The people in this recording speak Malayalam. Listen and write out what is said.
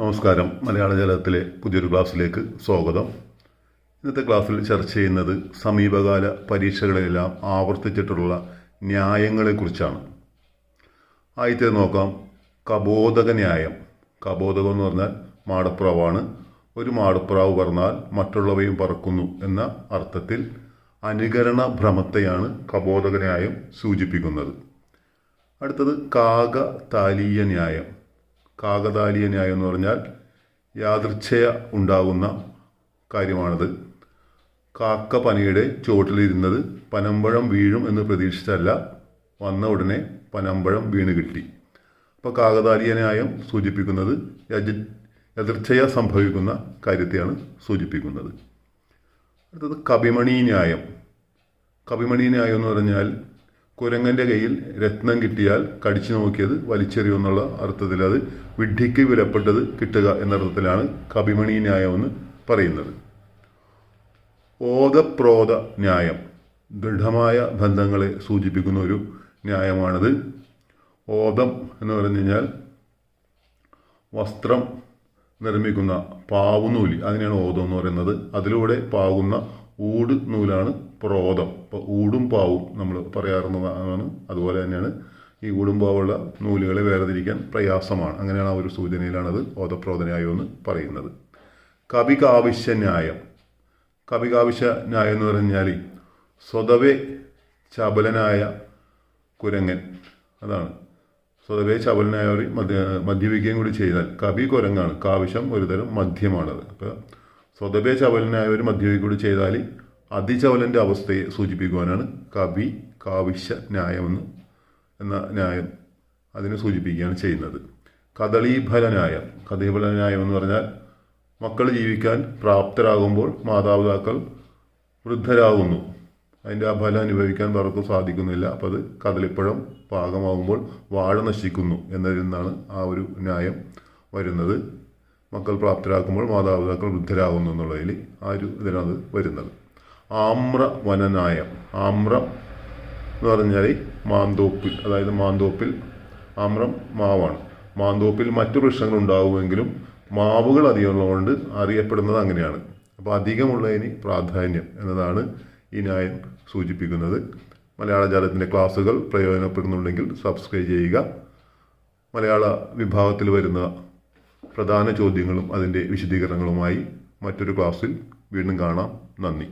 നമസ്കാരം. മലയാള ജലത്തിലെ പുതിയൊരു ക്ലാസ്സിലേക്ക് സ്വാഗതം. ഇന്നത്തെ ക്ലാസ്സിൽ ചർച്ച ചെയ്യുന്നത് സമീപകാല പരീക്ഷകളിലെല്ലാം ആവർത്തിച്ചിട്ടുള്ള ന്യായങ്ങളെക്കുറിച്ചാണ്. ആദ്യത്തെ നോക്കാം. കബോധക ന്യായം കബോധകം എന്ന് പറഞ്ഞാൽ മാടപ്രാവാണ്. ഒരു മാടപ്രാവ് പറഞ്ഞാൽ മറ്റുള്ളവയും പറക്കുന്നു എന്ന അർത്ഥത്തിൽ അനുകരണ ഭ്രമത്തെയാണ് കബോധക ന്യായം സൂചിപ്പിക്കുന്നത്. അടുത്തത് കാക താലീയ ന്യായം കാകതാലീയ ന്യായം എന്ന് പറഞ്ഞാൽ യാദൃച്ഛയ ഉണ്ടാകുന്ന കാര്യമാണത്. കാക്ക പനയുടെ ചുവട്ടിലിരുന്നത് പനമ്പഴം വീഴും എന്ന് പ്രതീക്ഷിച്ചല്ല വന്ന ഉടനെ പനമ്പഴം വീണ് കിട്ടി. അപ്പോൾ കാകതാലീയ ന്യായം സൂചിപ്പിക്കുന്നത് യജ യദൃച്ഛയ സംഭവിക്കുന്ന കാര്യത്തെയാണ് സൂചിപ്പിക്കുന്നത്. അടുത്തത് കപിമണി ന്യായം. കപിമണി ന്യായം എന്ന് പറഞ്ഞാൽ കുരങ്ങന്റെ കയ്യിൽ രത്നം കിട്ടിയാൽ കടിച്ചു നോക്കിയത് വലിച്ചെറിയുമെന്നുള്ള അർത്ഥത്തിൽ അത് വിഡ്ഢിക്ക് വിലപ്പെട്ടത് കിട്ടുക എന്നർത്ഥത്തിലാണ് കപിമണി ന്യായം എന്ന് പറയുന്നത്. ഓതപ്രോത ന്യായം. ദൃഢമായ ബന്ധങ്ങളെ സൂചിപ്പിക്കുന്ന ഒരു ന്യായമാണത്. ഓതം എന്ന് പറഞ്ഞു കഴിഞ്ഞാൽ വസ്ത്രം നിർമ്മിക്കുന്ന പാവുന്നൂലി അതിനെയാണ് ഓതം എന്ന് പറയുന്നത്. അതിലൂടെ പാകുന്ന ഊട് നൂലാണ് പ്രോതം അപ്പോൾ ഊടും പാവും നമ്മൾ പറയാറുന്നതാണ് അതുപോലെ തന്നെയാണ് ഈ ഊടും പാവുള്ള നൂലുകളെ വേർതിരിക്കാൻ പ്രയാസമാണ്. അങ്ങനെയാണ് ആ ഒരു സൂചനയിലാണത് ഓതപ്രോതനായോ എന്ന് പറയുന്നത്. കവികാവശ്യ ന്യായം കവികാവശ്യ ന്യായം എന്ന് പറഞ്ഞാൽ സ്വതവേ ചബലനായ കുരങ്ങൻ. അതാണ്. സ്വതവേ ചബലനായ ഒരു മദ്യ മദ്യപിക്കുകയും കൂടി ചെയ്താൽ കവി കുരങ്ങാണ് കാവശ്യം ഒരുതരം മദ്യമാണത്. അപ്പോൾ സ്വതവേ ചവലനായ ഒരു മദ്യപിക്കുകയും കൂടി ചെയ്താൽ അതിചവലന്റെ അവസ്ഥയെ സൂചിപ്പിക്കുവാനാണ് കവി കാവിശ്യ ന്യായമെന്ന് എന്ന ന്യായം അതിനെ സൂചിപ്പിക്കുകയാണ് ചെയ്യുന്നത്. കദളീഫല ന്യായം കദളീഫല ന്യായം എന്ന് പറഞ്ഞാൽ മക്കൾ ജീവിക്കാൻ പ്രാപ്തരാകുമ്പോൾ മാതാപിതാക്കൾ വൃദ്ധരാകുന്നു. അതിന്റെ ആ ഫലം അനുഭവിക്കാൻ പലർക്കും സാധിക്കുന്നില്ല. അപ്പോൾ അത് കദളിപ്പഴം പാകമാകുമ്പോൾ വാഴ നശിക്കുന്നു എന്നതിൽ നിന്നാണ് ആ ഒരു ന്യായം വരുന്നത്. മക്കൾ പ്രാപ്തരാക്കുമ്പോൾ മാതാപിതാക്കൾ വൃദ്ധരാകുന്നു എന്നുള്ളതിൽ ആ ഒരു ഇതിനകത്ത് വരുന്നത്. ആമ്ര വനനായം ആമ്രം എന്ന് പറഞ്ഞാൽ മാന്തോപ്പിൽ അതായത് മാന്തോപ്പിൽ ആമ്രം മാവാണ്. മാന്തോപ്പിൽ മറ്റു വൃക്ഷങ്ങൾ ഉണ്ടാകുമെങ്കിലും മാവുകൾ അധികമുള്ളതുകൊണ്ട് അറിയപ്പെടുന്നത് അങ്ങനെയാണ്. അപ്പോൾ അധികമുള്ളതിന് പ്രാധാന്യം എന്നതാണ് ഈ ന്യായം സൂചിപ്പിക്കുന്നത്. മലയാള ജാലത്തിന്റെ ക്ലാസ്സുകൾ പ്രയോജനപ്പെടുന്നുണ്ടെങ്കിൽ സബ്സ്ക്രൈബ് ചെയ്യുക. മലയാള വിഭാഗത്തിൽ വരുന്ന പ്രധാന ചോദ്യങ്ങളും അതിന്റെ വിശദീകരണങ്ങളുമായി മറ്റൊരു ക്ലാസ്സിൽ വീണ്ടും കാണാം. നന്ദി.